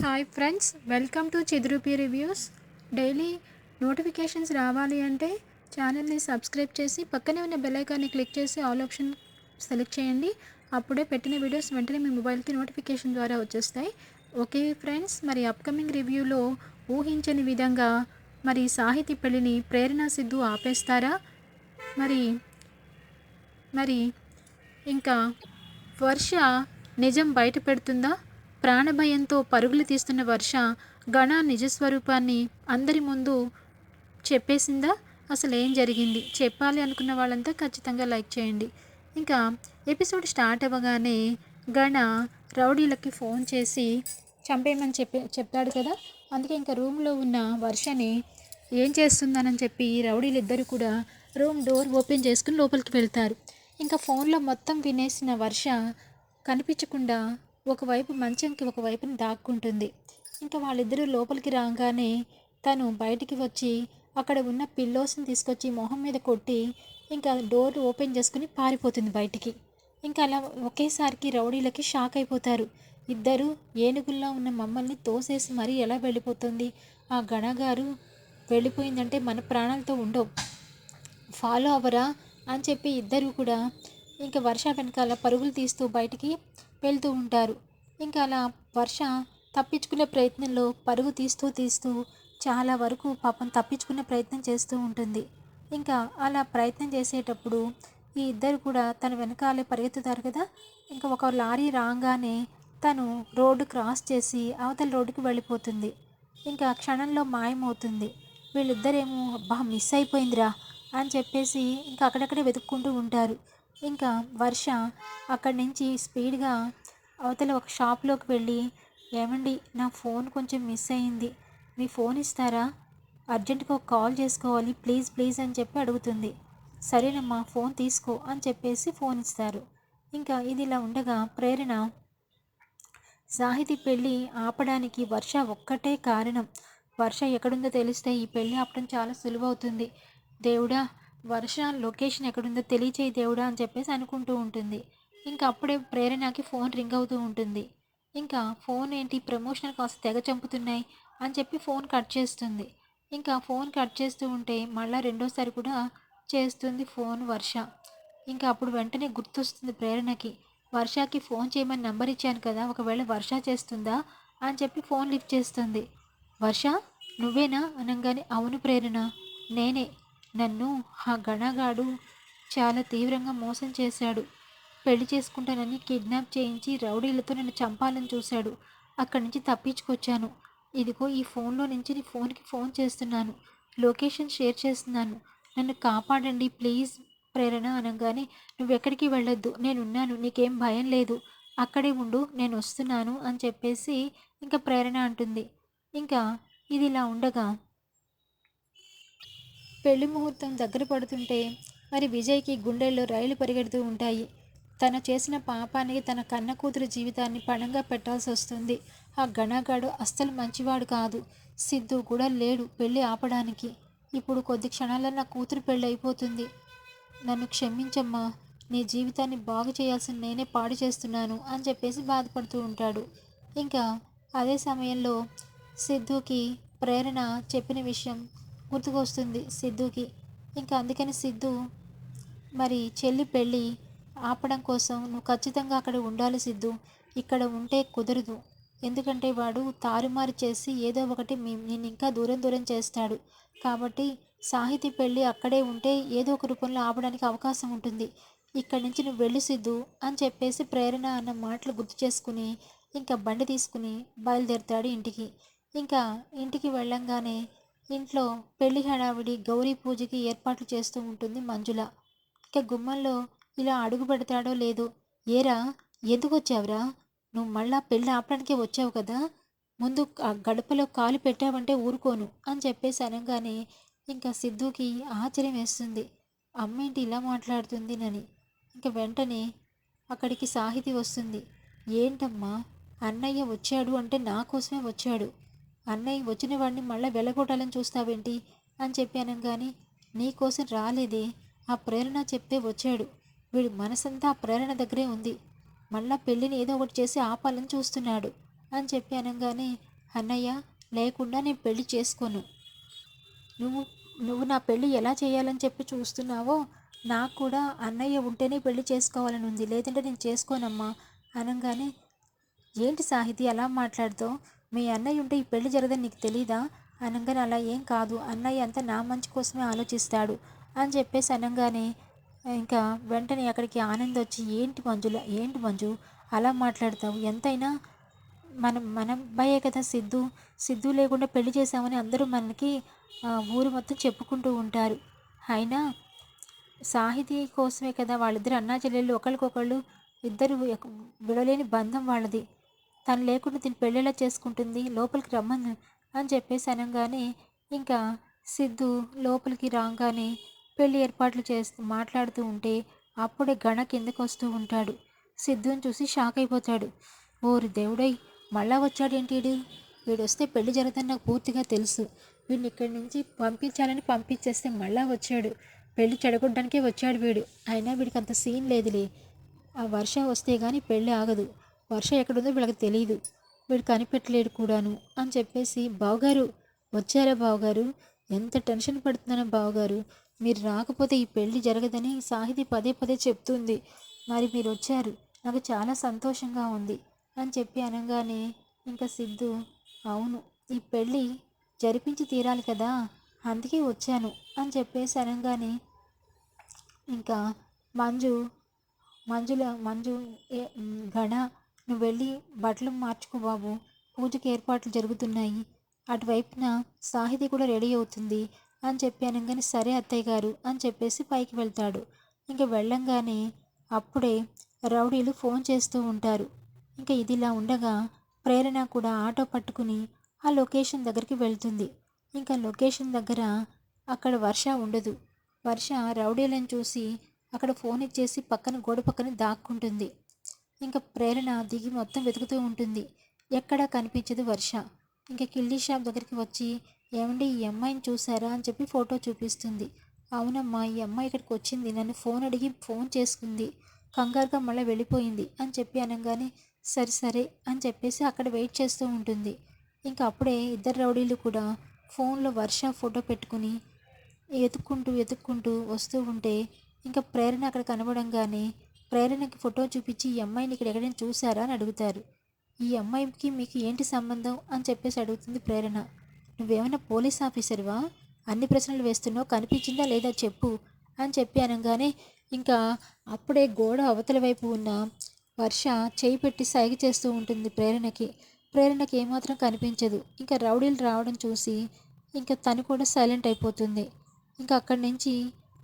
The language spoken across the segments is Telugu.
Hi friends welcome to Chidurupi reviews daily notifications రావాలి అంటే ఛానల్ని సబ్స్క్రైబ్ చేసి పక్కనే ఉన్న బెల్లైకాన్ని క్లిక్ చేసి ఆల్ ఆప్షన్ సెలెక్ట్ చేయండి. అప్పుడే పెట్టిన వీడియోస్ వెంటనే మీ మొబైల్కి నోటిఫికేషన్ ద్వారా వచ్చేస్తాయి. ఓకే ఫ్రెండ్స్ మరి అప్కమింగ్ రివ్యూలో ఊహించని విధంగా మరి సాహితీ పెళ్ళిని ప్రేరణ సిద్ధు ఆపేస్తారా? మరి మరి ఇంకా వర్ష నిజం బయట పెడుతుందా? ప్రాణభయంతో పరుగులు తీస్తున్న వర్ష గణ నిజస్వరూపాన్ని అందరి ముందు చెప్పేసిందా? అసలు ఏం జరిగింది? చెప్పాలి అనుకున్న వాళ్ళంతా ఖచ్చితంగా లైక్ చేయండి. ఇంకా ఎపిసోడ్ స్టార్ట్ అవ్వగానే గణ రౌడీలకి ఫోన్ చేసి చంపేయమని చెప్పి చెప్తాడు కదా? అందుకే ఇంకా రూమ్లో ఉన్న వర్షని ఏం చేస్తుందనని చెప్పి రౌడీలు ఇద్దరు కూడా రూమ్ డోర్ ఓపెన్ చేసుకుని లోపలికి వెళ్తారు. ఇంకా ఫోన్లో మొత్తం వినేసిన వర్ష కనిపించకుండా ఒకవైపు మంచంకి ఒకవైపుని దాక్కుంటుంది. ఇంకా వాళ్ళిద్దరూ లోపలికి రాగానే తను బయటికి వచ్చి అక్కడ ఉన్న పిల్లోస్ని తీసుకొచ్చి మొహం మీద కొట్టి ఇంకా డోర్ ఓపెన్ చేసుకుని పారిపోతుంది బయటికి. ఇంకా అలా ఒకేసారికి రౌడీలకి షాక్ అయిపోతారు. ఇద్దరు ఏనుగుల్లో ఉన్న మమ్మల్ని తోసేసి మరీ ఎలా వెళ్ళిపోతుంది? ఆ గణగారు వెళ్ళిపోయిందంటే మన ప్రాణాలతో ఉండవు. ఫాలో అవ్వరా అని చెప్పి ఇద్దరు కూడా ఇంకా వర్ష వెనకాల పరుగులు తీస్తూ బయటికి వెళ్తూ ఉంటారు. ఇంకా అలా వర్ష తప్పించుకునే ప్రయత్నంలో పరుగు తీస్తూ తీస్తూ చాలా వరకు పాపం తప్పించుకునే ప్రయత్నం చేస్తూ ఉంటుంది. ఇంకా అలా ప్రయత్నం చేసేటప్పుడు ఈ ఇద్దరు కూడా తన వెనకాలే పరిగెత్తుతారు కదా. ఇంకా ఒక లారీ రాగానే తను రోడ్డు క్రాస్ చేసి అవతల రోడ్డుకి వెళ్ళిపోతుంది. ఇంకా క్షణంలో మాయమవుతుంది. వీళ్ళిద్దరేమో అబ్బా మిస్ అయిపోయిందిరా అని చెప్పేసి ఇంకా అక్కడక్కడే వెతుక్కుంటూ ఉంటారు. ఇంకా వర్ష అక్కడి నుంచి స్పీడ్గా అవతల ఒక షాప్లోకి వెళ్ళి ఏమండి నా ఫోన్ కొంచెం మిస్ అయింది. మీ ఫోన్ ఇస్తారా? అర్జెంటుగా ఒక కాల్ చేసుకోవాలి. ప్లీజ్ ప్లీజ్ అని చెప్పి అడుగుతుంది. సరేనమ్మా ఫోన్ తీసుకో అని చెప్పేసి ఫోన్ ఇస్తారు. ఇంకా ఇది ఇలా ఉండగా ప్రేరణ సాహితీ పెళ్ళి ఆపడానికి వర్ష ఒక్కటే కారణం. వర్ష ఎక్కడుందో తెలిస్తే ఈ పెళ్ళి ఆపడం చాలా సులువవుతుంది. దేవుడా వర్ష లొకేషన్ ఎక్కడుందో తెలియచేయి దేవుడా అని చెప్పేసి అనుకుంటూ ఉంటుంది. ఇంకా అప్పుడే ప్రేరణకి ఫోన్ రింగ్ అవుతూ ఉంటుంది. ఇంకా ఫోన్ ఏంటి? ప్రమోషనల్ కాస్త తెగ చంపుతున్నాయి అని చెప్పి ఫోన్ కట్ చేస్తుంది. ఇంకా ఫోన్ కట్ చేస్తూ ఉంటే మళ్ళీ రెండోసారి కూడా చేస్తుంది ఫోన్ వర్ష. ఇంకా అప్పుడు వెంటనే గుర్తొస్తుంది ప్రేరణకి వర్షకి ఫోన్ చేయమని నంబర్ ఇచ్చాను కదా ఒకవేళ వర్ష చేస్తుందా అని చెప్పి ఫోన్ లిఫ్ట్ చేస్తుంది. వర్ష నువ్వేనా? అనగానే అవును ప్రేరణ నేనే. నన్ను ఆ గణగాడు చాలా తీవ్రంగా మోసం చేశాడు. పెళ్ళి చేసుకుంటానని కిడ్నాప్ చేయించి రౌడీలతో నన్ను చంపాలని చూశాడు. అక్కడి నుంచి తప్పించుకొచ్చాను. ఇదిగో ఈ ఫోన్లో నుంచి నీ ఫోన్కి ఫోన్ చేస్తున్నాను. లొకేషన్ షేర్ చేస్తున్నాను. నన్ను కాపాడండి ప్లీజ్. ప్రేరణ అనగానే నువ్వు ఎక్కడికి వెళ్ళొద్దు. నేనున్నాను. నీకేం భయం లేదు. అక్కడే ఉండు. నేను వస్తున్నాను అని చెప్పేసి ఇంకా ప్రేరణ అంటుంది. ఇంకా ఇది ఇలా ఉండగా పెళ్ళి ముహూర్తం దగ్గర పడుతుంటే మరి విజయ్కి గుండెల్లో రైలు పరిగెడుతూ ఉంటాయి. తను చేసిన పాపానికి తన కన్న కూతురు జీవితాన్ని పణంగా పెట్టాల్సి వస్తుంది. ఆ గణగాడు అస్సలు మంచివాడు కాదు. సిద్ధు కూడా లేడు పెళ్ళి ఆపడానికి. ఇప్పుడు కొద్ది క్షణాల్లో నా కూతురు పెళ్ళి అయిపోతుంది. నన్ను క్షమించమ్మా నీ జీవితాన్ని బాగు చేయాల్సిన నేనే పాడు చేస్తున్నాను అని చెప్పేసి బాధపడుతూ ఉంటాడు. ఇంకా అదే సమయంలో సిద్ధుకి ప్రేరణ చెప్పిన విషయం గుర్తుకొస్తుంది సిద్ధుకి. ఇంకా అందుకని సిద్ధు మరి చెల్లి పెళ్ళి ఆపడం కోసం నువ్వు ఖచ్చితంగా అక్కడ ఉండాలి సిద్ధు. ఇక్కడ ఉంటే కుదరదు. ఎందుకంటే వాడు తారుమారు చేసి ఏదో ఒకటి నేను ఇంకా దూరం దూరం చేస్తాడు. కాబట్టి సాహితీ పెళ్ళి అక్కడే ఉంటే ఏదో ఒక రూపంలో ఆపడానికి అవకాశం ఉంటుంది. ఇక్కడి నుంచి నువ్వు వెళ్ళి సిద్ధు అని చెప్పేసి ప్రేరణ అన్న మాటలు గుర్తు చేసుకుని ఇంకా బండి తీసుకుని బయలుదేరుతాడు ఇంటికి. ఇంకా ఇంటికి వెళ్ళంగానే ఇంట్లో పెళ్ళి హడావిడి గౌరీ పూజకి ఏర్పాట్లు చేస్తూ ఉంటుంది మంజుల. ఇక గుమ్మంలో ఇలా అడుగు పెడతాడో లేదో? ఏరా ఎందుకు వచ్చావురా? నువ్వు మళ్ళా పెళ్ళి ఆపడానికే వచ్చావు కదా? ముందు ఆ గడపలో కాలు పెట్టావంటే ఊరుకోను అని చెప్పేసి అనగానే ఇంకా సిద్ధుకి ఆశ్చర్యం వేస్తుంది. అమ్మేంటి ఇలా మాట్లాడుతుంది నని. ఇంకా వెంటనే అక్కడికి సాహితి వస్తుంది. ఏంటమ్మా అన్నయ్య వచ్చాడు అంటే నా కోసమే వచ్చాడు. అన్నయ్య వచ్చిన వాడిని మళ్ళీ వెళ్ళగొట్టాలని చూస్తావేంటి? అని చెప్పి అనగానే నీకోసం రాలేదే. ఆ ప్రేరణ చెప్తే వచ్చాడు. వీడి మనసంతా ఆ ప్రేరణ దగ్గరే ఉంది. మళ్ళా పెళ్ళిని ఏదో ఒకటి చేసి ఆపాలని చూస్తున్నాడు. అని చెప్పి అనగానే అన్నయ్య లేకుండా నేను పెళ్ళి చేసుకోను. నువ్వు నువ్వు నా పెళ్ళి ఎలా చేయాలని చెప్పి చూస్తున్నావో నాకు కూడా అన్నయ్య ఉంటేనే పెళ్ళి చేసుకోవాలని ఉంది. లేదంటే నేను చేసుకోనమ్మా. అనగానే ఏంటి సాహితి అలా మాట్లాడుతావు మీ అన్నయ్య ఉంటే ఈ పెళ్ళి జరగదని నీకు తెలీదా? అనగానే అలా ఏం కాదు. అన్నయ్య అంతా నా మంచి కోసమే ఆలోచిస్తాడు అని చెప్పేసి అనగానే ఇంకా వెంటనే అక్కడికి ఆనంద్ వచ్చి ఏంటి మంజుల ఏంటి మంజు? అలా మాట్లాడతావు? ఎంతైనా మనం మన భయే కదా సిద్ధు. సిద్ధు లేకుండా పెళ్ళి చేసామని అందరూ మనకి ఊరు మొత్తం చెప్పుకుంటూ ఉంటారు. అయినా సాహితీ కోసమే కదా వాళ్ళిద్దరు అన్నా చెల్లెళ్ళు ఒకరికొకళ్ళు ఇద్దరు విడలేని బంధం వాళ్ళది. తను లేకుండా దీన్ని పెళ్ళిలా చేసుకుంటుంది లోపలికి రమ్మని అని చెప్పేసి అనగానే ఇంకా సిద్ధు లోపలికి రాగానే పెళ్ళి ఏర్పాట్లు చేస్తూ మాట్లాడుతూ ఉంటే అప్పుడే గణ కిందకు వస్తూ ఉంటాడు. సిద్ధుని చూసి షాక్ అయిపోతాడు. ఓరి దేవుడై మళ్ళా వచ్చాడేంటి వీడు వీడు వస్తే పెళ్ళి జరగదని నాకు పూర్తిగా తెలుసు. వీడిని ఇక్కడి నుంచి పంపించాలని పంపించేస్తే మళ్ళా వచ్చాడు. పెళ్ళి చెడగొట్టడానికే వచ్చాడు వీడు. అయినా వీడికి అంత సీన్ లేదులే. ఆ వర్షం వస్తే కానీ పెళ్ళి ఆగదు. వర్ష ఎక్కడుందో వీళ్ళకి తెలియదు వీడు కనిపెట్టలేడు కూడాను అని చెప్పేసి బావగారు వచ్చారా బావగారు? ఎంత టెన్షన్ పడుతున్నానో బావగారు. మీరు రాకపోతే ఈ పెళ్ళి జరగదని సాహితి పదే పదే చెప్తుంది. మరి మీరు వచ్చారు. నాకు చాలా సంతోషంగా ఉంది అని చెప్పి అనగానే ఇంకా సిద్ధు అవును ఈ పెళ్ళి జరిపించి తీరాలి కదా. అందుకే వచ్చాను అని చెప్పేసి అనగానే ఇంకా మంజు మంజుల మంజు గణ నువ్వు వెళ్ళి బట్టలు మార్చుకో బాబు. పూజకి ఏర్పాట్లు జరుగుతున్నాయి. అటువైపున సాహితి కూడా రెడీ అవుతుంది. అని చెప్పాను కానీ సరే అత్తయ్య గారు అని చెప్పేసి పైకి వెళ్తాడు. ఇంకా వెళ్ళంగానే అప్పుడే రౌడీలు ఫోన్ చేస్తూ ఉంటారు. ఇంకా ఇదిలా ఉండగా ప్రేరణ కూడా ఆటో పట్టుకుని ఆ లొకేషన్ దగ్గరికి వెళ్తుంది. ఇంకా లొకేషన్ దగ్గర అక్కడ వర్ష ఉండదు. వర్ష రౌడీలను చూసి అక్కడ ఫోన్ ఇచ్చేసి పక్కన గోడ పక్కన దాక్కుంటుంది. ఇంకా ప్రేరణ దిగి మొత్తం వెతుకుతూ ఉంటుంది. ఎక్కడా కనిపించదు వర్ష. ఇంకా కిల్లీ షాప్ దగ్గరికి వచ్చి ఏమండి ఈ అమ్మాయిని చూసారా అని చెప్పి ఫోటో చూపిస్తుంది. అవునమ్మా ఈ అమ్మాయి ఇక్కడికి వచ్చింది. నన్ను ఫోన్ అడిగి ఫోన్ చేసుకుంది. కంగారుగా మళ్ళీ వెళ్ళిపోయింది. అని చెప్పి అనగానే సరే సరే అని చెప్పేసి అక్కడ వెయిట్ చేస్తూ ఉంటుంది. ఇంకా అప్పుడే ఇద్దరు రౌడీలు కూడా ఫోన్లో వర్ష ఫోటో పెట్టుకుని ఎతుక్కుంటూ ఎతుక్కుంటూ వస్తూ ఉంటే ఇంకా ప్రేరణ అక్కడ కనబడంగానే ప్రేరణకి ఫోటో చూపించి ఈ అమ్మాయిని ఇక్కడ ఎక్కడైనా చూసారా అని అడుగుతారు. ఈ అమ్మాయికి మీకు ఏంటి సంబంధం అని చెప్పేసి అడుగుతుంది ప్రేరణ. నువ్వేమైనా పోలీస్ ఆఫీసర్వా? అన్ని ప్రశ్నలు వేస్తున్నావు కనిపించిందా లేదా చెప్పు అని చెప్పి అనగానే ఇంకా అప్పుడే గోడ అవతల వైపు ఉన్న వర్ష చేయి పెట్టి సైగ చేస్తూ ఉంటుంది ప్రేరణకి. ప్రేరణకి ఏమాత్రం కనిపించదు. ఇంకా రౌడీలు రావడం చూసి ఇంకా తను కూడా సైలెంట్ అయిపోతుంది. ఇంకా అక్కడి నుంచి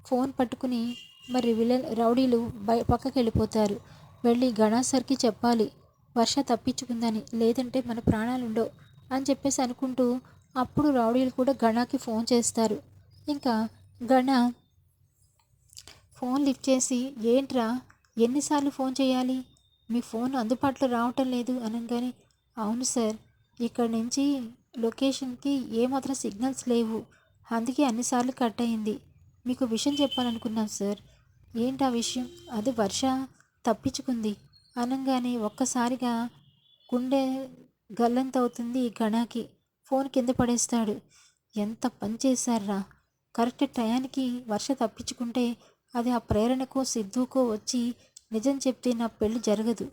ఫోన్ పట్టుకుని మరి విలన్ రౌడీలు బయ పక్కకి వెళ్ళిపోతారు వెళ్ళి గణాసర్కి చెప్పాలి వర్ష తప్పించుకుందని లేదంటే మన ప్రాణాలు ఉండవు అని చెప్పేసి అనుకుంటూ అప్పుడు రౌడీలు కూడా గణాకి ఫోన్ చేస్తారు. ఇంకా గణ ఫోన్ లిఫ్ట్ చేసి ఏంట్రా ఎన్నిసార్లు ఫోన్ చేయాలి? మీ ఫోన్ అందుబాటులో రావటం లేదు అనగానే అవును సార్ ఇక్కడ నుంచి లొకేషన్కి ఏమాత్రం సిగ్నల్స్ లేవు. అందుకే అన్నిసార్లు కట్ అయింది. మీకు విషయం చెప్పాలనుకున్నాను సార్. ఏంటి ఆ విషయం? అది వర్ష తప్పించుకుంది. అనగానే ఒక్కసారిగా గుండె గల్లంతవుతుంది గణాకి ఫోన్ కింద పడేస్తాడు. ఎంత పనిచేశారా కరెక్ట్ టయానికి వర్ష తప్పించుకుంటే అది ఆ ప్రేరణకో సిద్ధుకో వచ్చి నిజం చెప్తే నా పెళ్ళి జరగదు.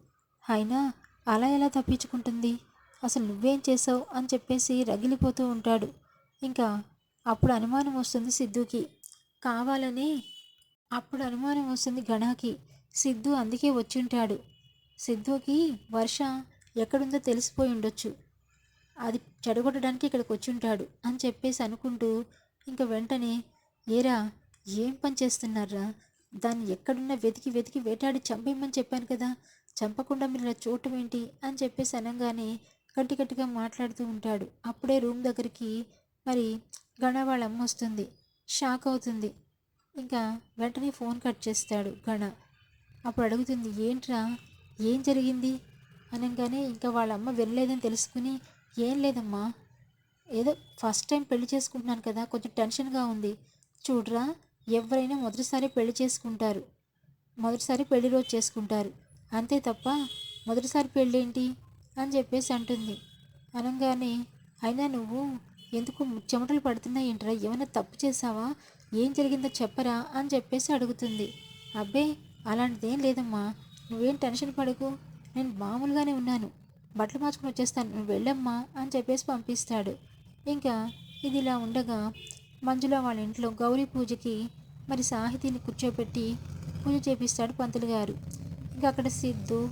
అయినా అలా ఎలా తప్పించుకుంటుంది? అసలు నువ్వేం చేసావు అని చెప్పేసి రగిలిపోతూ ఉంటాడు. ఇంకా అప్పుడు అనుమానం వస్తుంది సిద్ధుకి. కావాలని అప్పుడు అనుమానం వస్తుంది గణాకి. సిద్ధు అందుకే వచ్చుంటాడు. సిద్ధుకి వర్ష ఎక్కడుందో తెలిసిపోయి ఉండొచ్చు. అది చెడగొట్టడానికి ఇక్కడికి వచ్చుంటాడు అని చెప్పేసి అనుకుంటూ ఇంకా వెంటనే ఏరా ఏం పని చేస్తున్నారా దాన్ని ఎక్కడున్నా వెతికి వెతికి వేటాడి చంపేయమని చెప్పాను కదా. చంపకుండా మీరు ఇలా చూడటం ఏంటి? అని చెప్పేసి అనగానే గట్టి గట్టిగా మాట్లాడుతూ ఉంటాడు. అప్పుడే రూమ్ దగ్గరికి మరి గణ వాళ్ళ అమ్మ వస్తుంది. షాక్ అవుతుంది. ఇంకా వెంటనే ఫోన్ కట్ చేస్తాడు గణ అప్పుడు అడుగుతుంది ఏంట్రా? ఏం జరిగింది? అనగానే ఇంకా వాళ్ళ అమ్మ తెలుసుకుని ఏం లేదమ్మా. ఏదో ఫస్ట్ టైం పెళ్ళి చేసుకుంటున్నాను కదా కొంచెం టెన్షన్గా ఉంది. చూడరా ఎవరైనా మొదటిసారి పెళ్ళి చేసుకుంటారు. మొదటిసారి పెళ్ళి రోజు చేసుకుంటారు. అంతే తప్ప మొదటిసారి పెళ్ళి ఏంటి అని చెప్పేసి అంటుంది. అనగానే అయినా నువ్వు ఎందుకు చెమటలు పడుతున్నాయి ఏంట్రా ఏమైనా తప్పు చేసావా ఏం జరిగిందో చెప్పరా అని చెప్పేసి అడుగుతుంది. అబ్బే అలాంటిదేం లేదమ్మా. నువ్వేం టెన్షన్ పడకు. నేను మామూలుగానే ఉన్నాను. బట్టలు మార్చుకుని వచ్చేస్తాను. నువ్వు వెళ్ళమ్మా అని చెప్పేసి పంపిస్తాడు. ఇంకా ఇది ఇలా ఉండగా మంజుల వాళ్ళ ఇంట్లో గౌరీ పూజకి మరి సాహితీని కూర్చోబెట్టి పూజ చేపిస్తాడు పంతులు గారు. ఇంకా అక్కడ సిద్ధు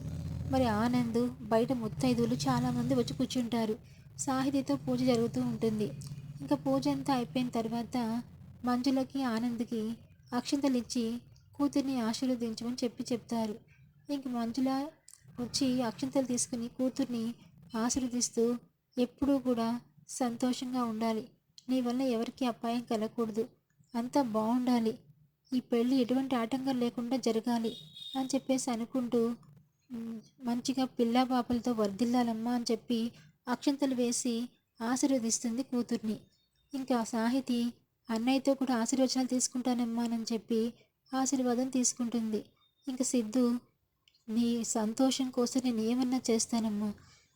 మరి ఆనంద్ బయట ముత్తైదువులు చాలామంది వచ్చి కూర్చుంటారు. సాహితీతో పూజ జరుగుతూ ఉంటుంది. ఇంకా పూజ అంతా అయిపోయిన తర్వాత మంజులకి ఆనంద్కి అక్షింతలిచ్చి ఇచ్చి కూతుర్ని ఆశీర్వదించమని చెప్పి చెప్తారు. ఇంక మంజుల వచ్చి అక్షంతలు తీసుకుని కూతుర్ని ఆశీర్వదిస్తూ ఎప్పుడూ కూడా సంతోషంగా ఉండాలి. నీ వల్ల ఎవరికి అపాయం కలగకూడదు. అంతా బాగుండాలి ఈ పెళ్ళి ఎటువంటి ఆటంకం లేకుండా జరగాలి అని చెప్పేసి అనుకుంటూ మంచిగా పిల్లా పాపలతో వర్ధిల్లాలమ్మా అని చెప్పి అక్షంతలు వేసి ఆశీర్వదిస్తుంది కూతుర్ని. ఇంకా సాహితి అన్నయ్యతో కూడా ఆశీర్వచనాలు తీసుకుంటానమ్మా అని చెప్పి ఆశీర్వాదం తీసుకుంటుంది. ఇంకా సిద్ధు నీ సంతోషం కోసం నేను ఏమన్నా చేస్తానమ్మా.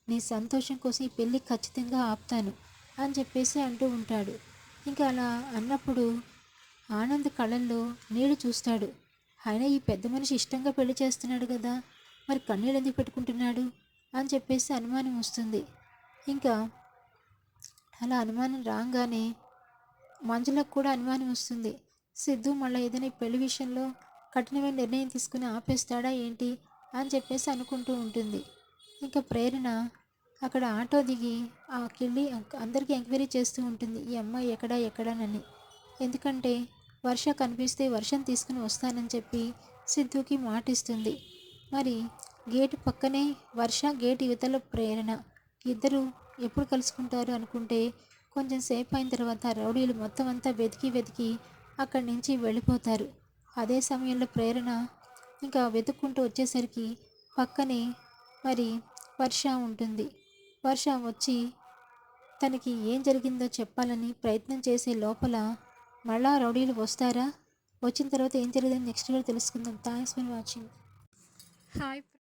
నీ సంతోషం కోసం ఈ పెళ్ళి ఖచ్చితంగా ఆపుతాను అని చెప్పేసి అంటూ ఉంటాడు. ఇంకా అలా అన్నప్పుడు ఆనంద్ కళ్ళల్లో నీళ్ళు చూస్తాడు. ఆయన ఈ పెద్ద మనిషి ఇష్టంగా పెళ్ళి చేస్తున్నాడు కదా మరి కన్నీళ్ళు ఎందుకు పెట్టుకుంటున్నాడు? అని చెప్పేసి అనుమానం వస్తుంది. ఇంకా అలా అనుమానం రాగానే మంజులకు కూడా అనుమానం వస్తుంది. సిద్ధు మళ్ళీ ఏదైనా పెళ్ళి విషయంలో కఠినమైన నిర్ణయం తీసుకుని ఆపేస్తాడా ఏంటి అని చెప్పేసి అనుకుంటూ ఉంటుంది. ఇంకా ప్రేరణ అక్కడ ఆటో దిగి ఆ కిళ్ళి అందరికీ ఎంక్వైరీ చేస్తూ ఉంటుంది. ఈ అమ్మాయి ఎక్కడా ఎక్కడానని. ఎందుకంటే వర్ష కనిపిస్తే వర్షం తీసుకుని వస్తానని చెప్పి సిద్ధుకి మాటిస్తుంది మరి గేటు పక్కనే వర్ష గేటు యువతల ప్రేరణ. ఇద్దరు ఎప్పుడు కలుసుకుంటారు అనుకుంటే కొంచెం సేపు అయిన తర్వాత రౌడీలు మొత్తం అంతా వెతికి వెతికి అక్కడి నుంచి వెళ్ళిపోతారు. అదే సమయంలో ప్రేరణ ఇంకా వెతుక్కుంటూ వచ్చేసరికి పక్కనే మరి వర్ష ఉంటుంది. వర్ష వచ్చి తనకి ఏం జరిగిందో చెప్పాలని ప్రయత్నం చేసే లోపల మళ్ళా రౌడీలు వస్తారా? వచ్చిన తర్వాత ఏం జరిగిందని నెక్స్ట్ వీడియో తెలుసుకుందాం. Thanks for watching. హాయ్